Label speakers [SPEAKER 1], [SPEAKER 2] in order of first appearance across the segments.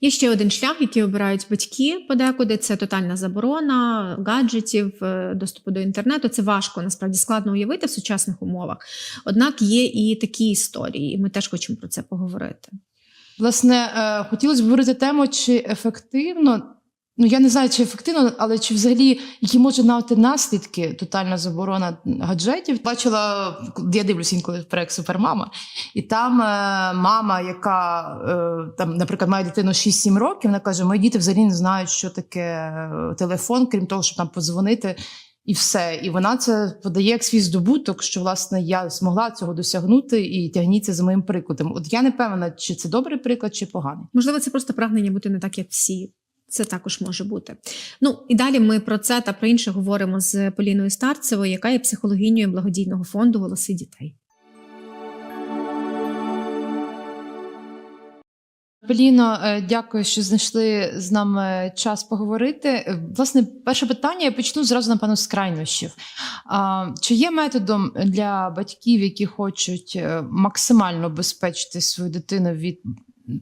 [SPEAKER 1] Є ще один шлях, який обирають батьки подекуди. Це тотальна заборона гаджетів, е, доступу до інтернету. Це важко насправді складно уявити в сучасних умовах. Однак є і такі історії, і ми теж хочемо про це поговорити.
[SPEAKER 2] Власне, е, хотілося б говорити тему, чи ефективно. Ну, я не знаю, чи ефективно, але чи взагалі які можуть мати наслідки тотальна заборона гаджетів. Бачила, я дивлюся інколи проект Супермама, і там е, мама, яка е, там, наприклад, має дитину 6-7 років, вона каже: мої діти взагалі не знають, що таке е, телефон, крім того, щоб там подзвонити. І все, і вона це подає як свій здобуток, що власне я змогла цього досягнути і тягніться за моїм прикладом. От я не певна, чи це добрий приклад, чи поганий.
[SPEAKER 1] Можливо, це просто прагнення бути не так, як всі. Це також може бути. Ну і далі ми про це та про інше говоримо з Поліною Старцевою, яка є психологинею благодійного фонду Голоси дітей.
[SPEAKER 2] Поліно, е, дякую, що знайшли з нами час поговорити. Власне, перше питання я почну зразу, напевно, з крайнощів. Чи є методом для батьків, які хочуть е, максимально безпечити свою дитину від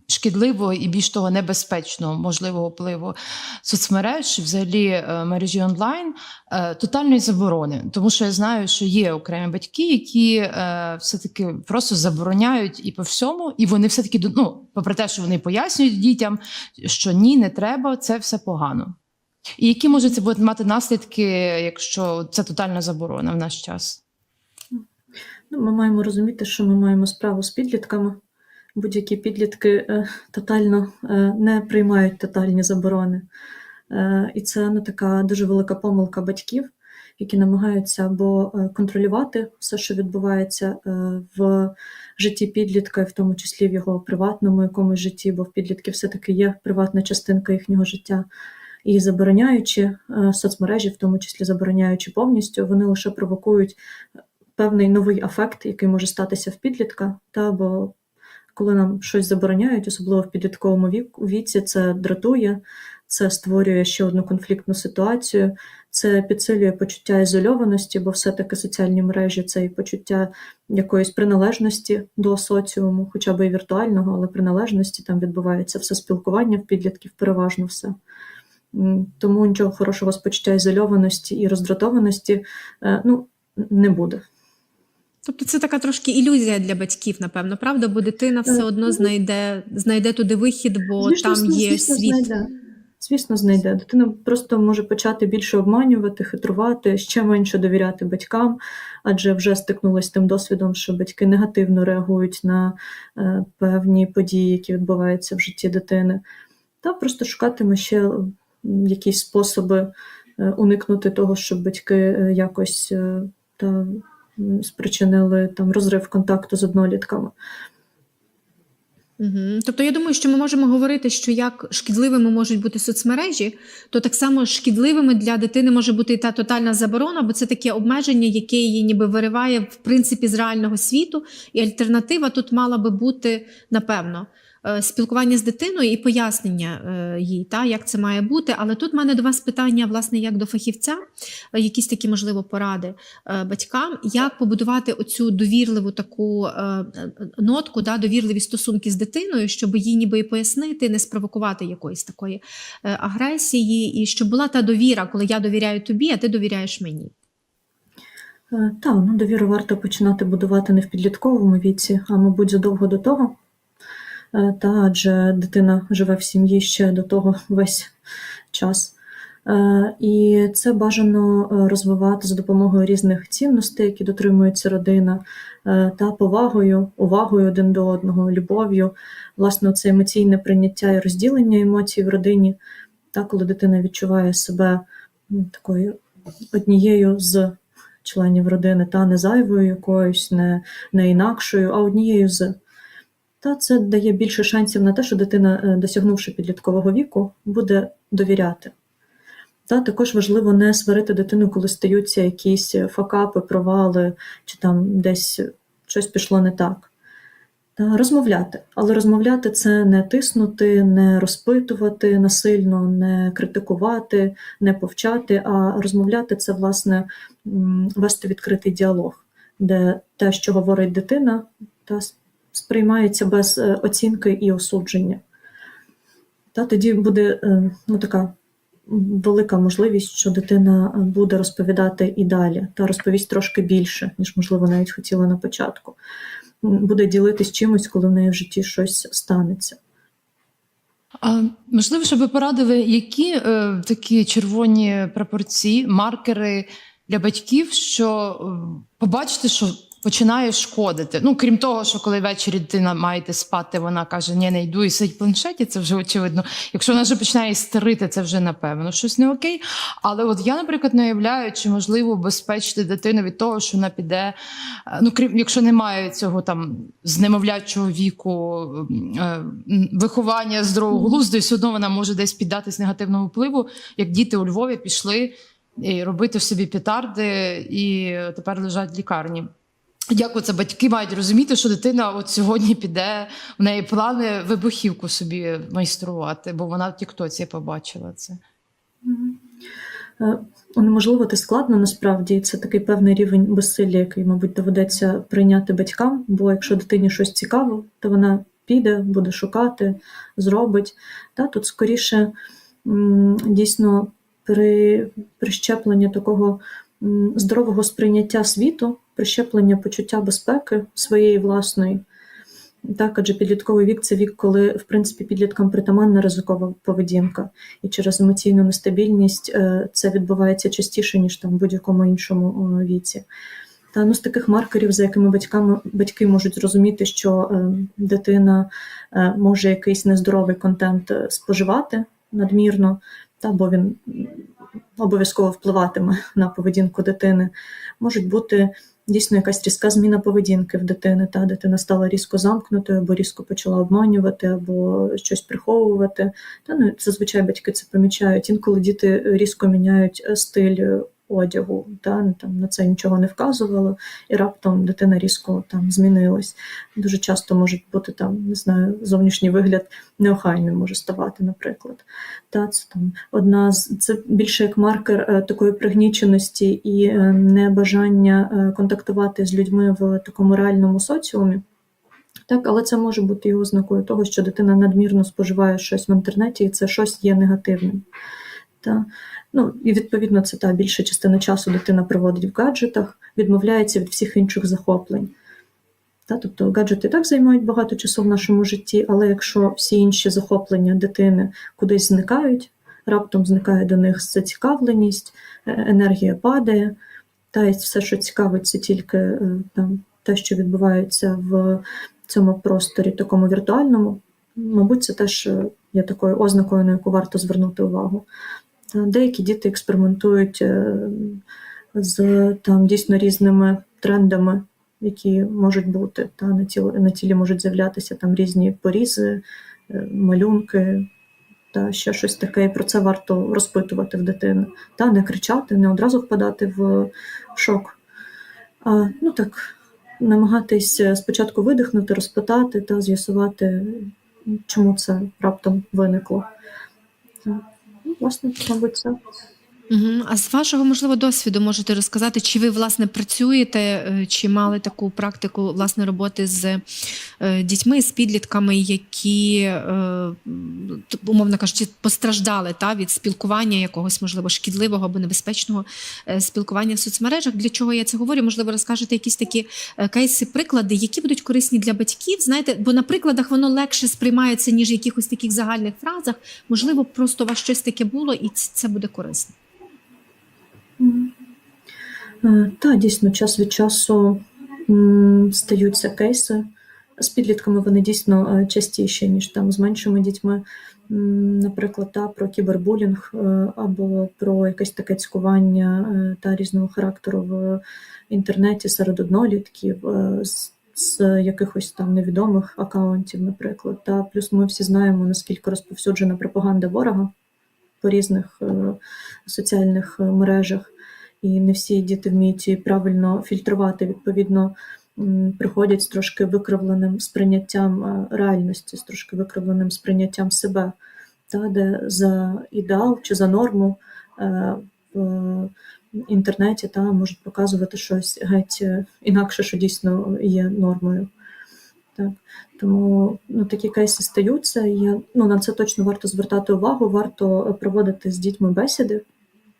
[SPEAKER 2] шкідливого і більш того небезпечного можливого впливу соцмереж, взагалі е, мережі онлайн, е, тотальної заборони? Тому що я знаю, що є окремі батьки, які е, все-таки просто забороняють і по всьому, і вони все-таки ну, попри те, що вони пояснюють дітям, що ні, не треба, це все погано. І які можуть це будуть мати наслідки, якщо це тотальна заборона в наш час?
[SPEAKER 3] Ну, Ми маємо розуміти, що ми маємо справу з підлітками. Будь-які підлітки е, тотально е, не приймають тотальні заборони. Е, і це ну, така дуже велика помилка батьків, які намагаються або контролювати все, що відбувається в житті підлітка, і в тому числі в його приватному якомусь житті, бо в підлітків все-таки є приватна частинка їхнього життя. І забороняючи соцмережі, в тому числі забороняючи повністю, вони лише провокують певний новий афект, який може статися в підлітка, та бо коли нам щось забороняють, особливо в підлітковому віці, це дратує, це створює ще одну конфліктну ситуацію, це підсилює почуття ізольованості, бо все-таки соціальні мережі це і почуття якоїсь приналежності до соціуму, хоча б і віртуального, але приналежності там відбувається все спілкування в підлітків, переважно все. Тому нічого хорошого з почуття ізольованості і роздратованості е, ну, не буде.
[SPEAKER 1] Тобто це така трошки ілюзія для батьків, напевно, правда? Бо дитина все одно знайде, знайде туди вихід, бо
[SPEAKER 3] Звісно,
[SPEAKER 1] там є
[SPEAKER 3] звісно,
[SPEAKER 1] світ.
[SPEAKER 3] Знайде. Звісно, знайде. Дитина просто може почати більше обманювати, хитрувати, ще менше довіряти батькам, адже вже стикнулася з тим досвідом, що батьки негативно реагують на е, певні події, які відбуваються в житті дитини. Та просто шукатиме ще якісь способи е, уникнути того, щоб батьки е, якось е, та, спричинили там розрив контакту з однолітками.
[SPEAKER 1] Угу. Тобто, я думаю, що ми можемо говорити, що як шкідливими можуть бути соцмережі, то так само шкідливими для дитини може бути і та тотальна заборона, бо це таке обмеження, яке її ніби вириває в принципі з реального світу. І альтернатива тут мала би бути, напевно, спілкування з дитиною і пояснення е, їй, та, як це має бути. Але тут в мене до вас питання, власне, як до фахівця, е, якісь такі, можливо, поради е, батькам, як побудувати оцю довірливу таку е, е, нотку, да, довірливі стосунки з дитиною, щоб їй ніби і пояснити, не спровокувати якоїсь такої е, агресії, і щоб була та довіра, коли я довіряю тобі, а ти довіряєш мені.
[SPEAKER 3] Е, Та, ну, довіру варто починати будувати не в підлітковому віці, а мабуть, задовго до того. Е, Та, адже дитина живе в сім'ї ще до того весь час. Е, І це бажано е, розвивати за допомогою різних цінностей, які дотримується родина, та повагою, увагою один до одного, любов'ю, власне, це емоційне прийняття і розділення емоцій в родині, та, коли дитина відчуває себе такою однією з членів родини, та не зайвою якоюсь, не, не інакшою, а однією з. Та це дає більше шансів на те, що дитина, е, досягнувши підліткового віку, буде довіряти. Та також важливо не сварити дитину, коли стаються якісь факапи, провали, чи там десь щось пішло не так. Та розмовляти. Але розмовляти це не тиснути, не розпитувати насильно, не критикувати, не повчати, а розмовляти це, власне, вести відкритий діалог, де те, що говорить дитина, та сприймається без е, оцінки і осудження. Та тоді буде е, ну, така велика можливість, що дитина буде розповідати і далі, та розповість трошки більше, ніж можливо навіть хотіла на початку. Буде ділитись чимось, коли в неї в житті щось станеться.
[SPEAKER 2] А, можливо, щоб ви порадили, які е, такі червоні прапорці, маркери для батьків, що е, побачите, що починає шкодити. Ну, крім того, що коли ввечері дитина має спати, вона каже, ні, не йду і сидить в планшеті, це вже очевидно. Якщо вона вже починає істерити, це вже напевно щось не окей. Але от я, наприклад, не уявляю, чи можливо убезпечити дитину від того, що вона піде. е, Ну, крім якщо немає цього там з немовлячого віку е, виховання здорового глузду, і все одно вона може десь піддатись негативному впливу, як діти у Львові пішли і робити в собі петарди, і тепер лежать в лікарні. Як оце батьки мають розуміти, що дитина от сьогодні піде, в неї плани вибухівку собі майструвати, бо вона в Тіктоці побачила це.
[SPEAKER 3] Е, Унеможливити складно насправді, це такий певний рівень безсилля, який, мабуть, доведеться прийняти батькам. Бо якщо дитині щось цікаво, то вона піде, буде шукати, зробить. Та, тут скоріше дійсно при прищеплення такого здорового сприйняття світу, прищеплення почуття безпеки своєї власної. Так, адже підлітковий вік це вік, коли в принципі підліткам притаманна ризикова поведінка, і через емоційну нестабільність е, це відбувається частіше, ніж там в будь-якому іншому е, віці. Та ну, з таких маркерів, за якими батьками батьки можуть зрозуміти, що е, дитина е, може якийсь нездоровий контент е, споживати надмірно, та бо він обов'язково впливатиме на поведінку дитини, можуть бути дійсно якась різка зміна поведінки в дитини. Та дитина стала різко замкнутою, або різко почала обманювати, або щось приховувати. Та ну зазвичай батьки це помічають. Інколи діти різко міняють е, стиль е, одягу, та ну, там на це нічого не вказувало, і раптом дитина різко там змінилась. Дуже часто можуть бути там, не знаю, зовнішній вигляд неохайним може ставати, наприклад. Та це там одна з це більше як маркер е, такої пригніченості і е, небажання е, контактувати з людьми в такому реальному соціумі. Так, але це може бути і ознакою того, що дитина надмірно споживає щось в інтернеті, і це щось є негативним. Та, ну, і відповідно, це та більша частина часу дитина проводить в гаджетах, відмовляється від всіх інших захоплень. Та, тобто гаджети так займають багато часу в нашому житті, але якщо всі інші захоплення дитини кудись зникають, раптом зникає до них зацікавленість, е, енергія падає, та і все, що цікавить, це тільки е, там, те, що відбувається в цьому просторі, такому віртуальному, мабуть, це теж е, є такою ознакою, на яку варто звернути увагу. Деякі діти експериментують е, з там дійсно різними трендами, які можуть бути. Та на тілі, на тілі можуть з'являтися там різні порізи, е, малюнки та ще щось таке. І про це варто розпитувати в дитини. Та не кричати, не одразу впадати в шок. А, ну так, намагатись е, спочатку видихнути, розпитати та з'ясувати, чому це раптом виникло. Та, Ну, власне, мабуть, це.
[SPEAKER 1] Угу. А з вашого можливо досвіду можете розказати, чи ви власне працюєте, е, чи мали таку практику власне роботи з е, дітьми, з підлітками, які е, умовно кажучи, постраждали та від спілкування якогось можливо шкідливого або небезпечного спілкування в соцмережах? Для чого я це говорю? Можливо, розкажете якісь такі кейси, приклади, які будуть корисні для батьків. Знаєте, бо на прикладах воно легше сприймається ніж в якихось таких загальних фразах. Можливо, просто у вас щось таке було, і це буде корисно.
[SPEAKER 3] Е, Та, дійсно, час від часу стаються кейси. З підлітками вони дійсно е, частіші, ніж там з меншими дітьми. Наприклад, та, про кібербулінг е, або про якесь таке цькування та різного характеру в інтернеті серед однолітків, з, з якихось там невідомих акаунтів, наприклад. Та плюс ми всі знаємо, наскільки розповсюджена пропаганда ворога по різних соціальних мережах, і не всі діти вміють її правильно фільтрувати. Відповідно, приходять з трошки викривленим сприйняттям е, реальності, з трошки викривленим сприйняттям себе, та, де за ідеал чи за норму е, в інтернеті та, можуть показувати щось геть е, інакше, що дійсно є нормою. Так. Тому ну, такі кейси стаються. Я, ну, на це точно варто звертати увагу, варто проводити з дітьми бесіди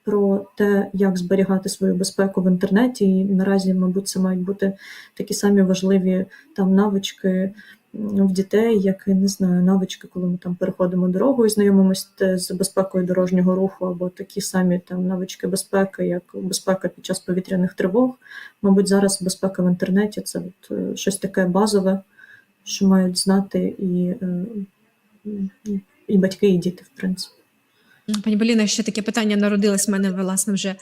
[SPEAKER 3] про те, як зберігати свою безпеку в інтернеті. І наразі, мабуть, це мають бути такі самі важливі там навички в дітей, як не знаю, навички, коли ми там переходимо дорогу і знайомимося з безпекою дорожнього руху, або такі самі там навички безпеки, як безпека під час повітряних тривог. Мабуть, зараз безпека в інтернеті це от, е, щось таке базове, що мають знати е, і, і батьки, і діти, в принципі.
[SPEAKER 1] Пані Поліна, ще таке питання народилось в мене, власне, вже е,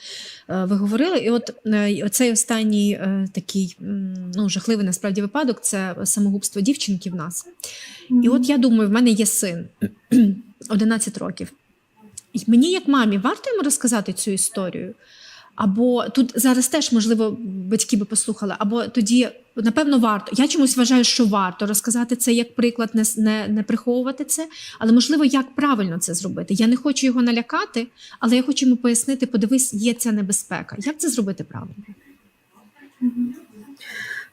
[SPEAKER 1] ви говорили. І от е, оцей останній е, такий ну, жахливий насправді випадок це самогубство дівчинки в нас. І от я думаю, в мене є син 11 років. І мені, як мамі, варто йому розказати цю історію? Або тут зараз теж, можливо, батьки би послухали, або тоді, напевно, варто. Я чомусь вважаю, що варто розказати це як приклад, не, не, не приховувати це, але можливо, як правильно це зробити. Я не хочу його налякати, але я хочу йому пояснити: подивись, є ця небезпека. Як це зробити правильно?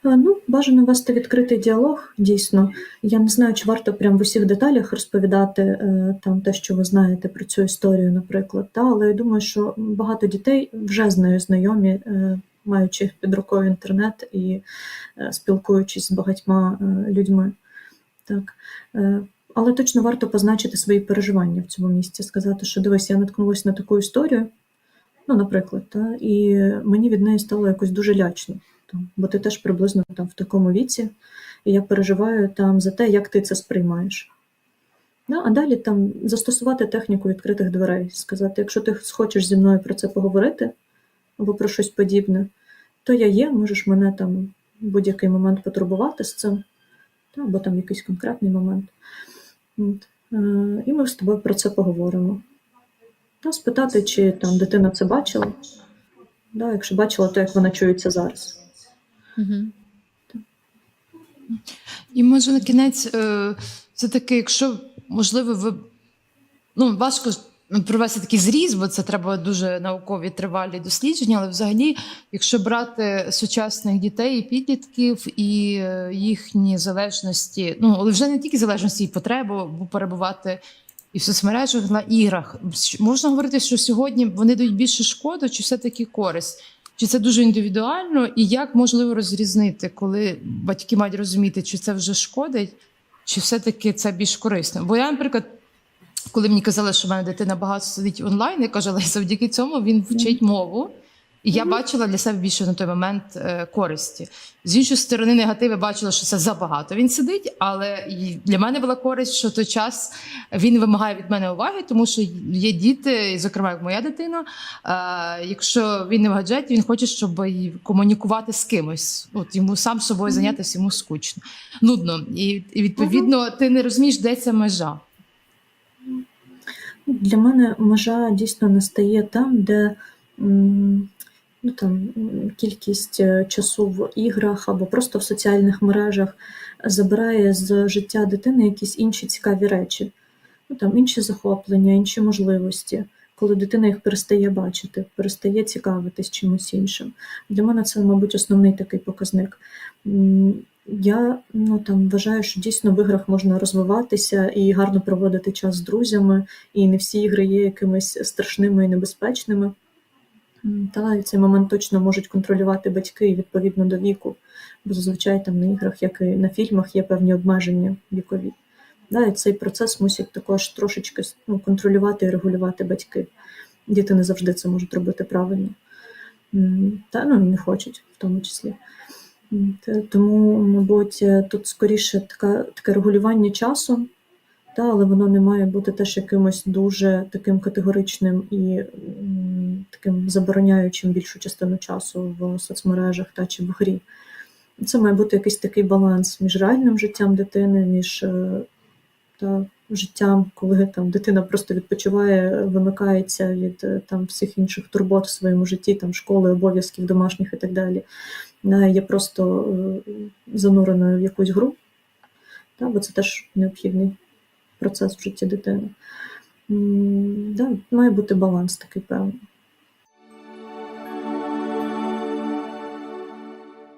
[SPEAKER 3] Ну, бажано вести відкритий діалог, дійсно. Я не знаю, чи варто прям в усіх деталях розповідати е, там те, що ви знаєте про цю історію, наприклад. Та, але я думаю, що багато дітей вже з нею знайомі, е, маючи під рукою інтернет і е, спілкуючись з багатьма людьми. Так. Але точно варто позначити свої переживання в цьому місці, сказати, що дивись, я наткнулася на таку історію, ну, наприклад, та, і мені від неї стало якось дуже лячно там, бо ти теж приблизно там в такому віці, і я переживаю там за те, як ти це сприймаєш. Ну, а далі там застосувати техніку відкритих дверей, сказати, якщо ти хочеш зі мною про це поговорити або про щось подібне, то я є, можеш мене там в будь-який момент потурбувати з цим, або там якийсь конкретний момент. Е, І ми з тобою про це поговоримо. Та, спитати, чи там дитина це бачила. Да, якщо бачила, то як вона чується зараз.
[SPEAKER 1] Угу.
[SPEAKER 2] І може на кінець, е, все-таки, якщо можливо, ви ну важко провести такий зріз, бо це треба дуже наукові тривалі дослідження. Але взагалі, якщо брати сучасних дітей і підлітків і е, їхні залежності, ну але вже не тільки залежності і потребу перебувати і в соцмережах на іграх, можна говорити, що сьогодні вони дають більше шкоду, чи все-таки користь? Чи це дуже індивідуально, і як можливо розрізнити, коли батьки мають розуміти, чи це вже шкодить, чи все-таки це більш корисно? Бо я, наприклад, коли мені казали, що в мене дитина багато сидить онлайн, я кажу, але завдяки цьому він вчить мову. І я бачила для себе більше на той момент е, користі. З іншої сторони, негативи бачила, що це забагато. Він сидить, але для мене була користь, що той час він вимагає від мене уваги, тому що є діти, і, зокрема, як моя дитина. Е, якщо він не в гаджеті, він хоче, щоб комунікувати з кимось. От йому сам собою зайнятися йому скучно, нудно. І, і відповідно ти не розумієш, де ця межа.
[SPEAKER 3] Для мене межа дійсно настає там, де м, ну, там, кількість е, часу в іграх або просто в соціальних мережах забирає з життя дитини якісь інші цікаві речі, ну, там, інші захоплення, інші можливості, коли дитина їх перестає бачити, перестає цікавитись чимось іншим. Для мене це, мабуть, основний такий показник. Я ну, там, вважаю, що дійсно в іграх можна розвиватися і гарно проводити час з друзями, і не всі ігри є якимись страшними і небезпечними. Та цей момент точно можуть контролювати батьки відповідно до віку, бо зазвичай там на іграх, як і на фільмах, є певні обмеження вікові. Да, і цей процес мусять також трошечки ну, контролювати і регулювати батьки. Діти не завжди це можуть робити правильно. Та ну і не хочуть в тому числі. Тому, мабуть, е, тут скоріше така, таке регулювання часу, та, але воно не має бути теж якимось дуже таким категоричним і таким забороняючим більшу частину часу в соцмережах та чи в грі. Це має бути якийсь такий баланс між реальним життям дитини, між е, та, життям, коли там дитина просто відпочиває, вимикається від е, там всіх інших турбот в своєму житті, там школи, обов'язків домашніх і так далі. Є просто е, зануреною в якусь гру, та, бо це теж необхідний процес в житті дитини. Да, має бути баланс такий певний.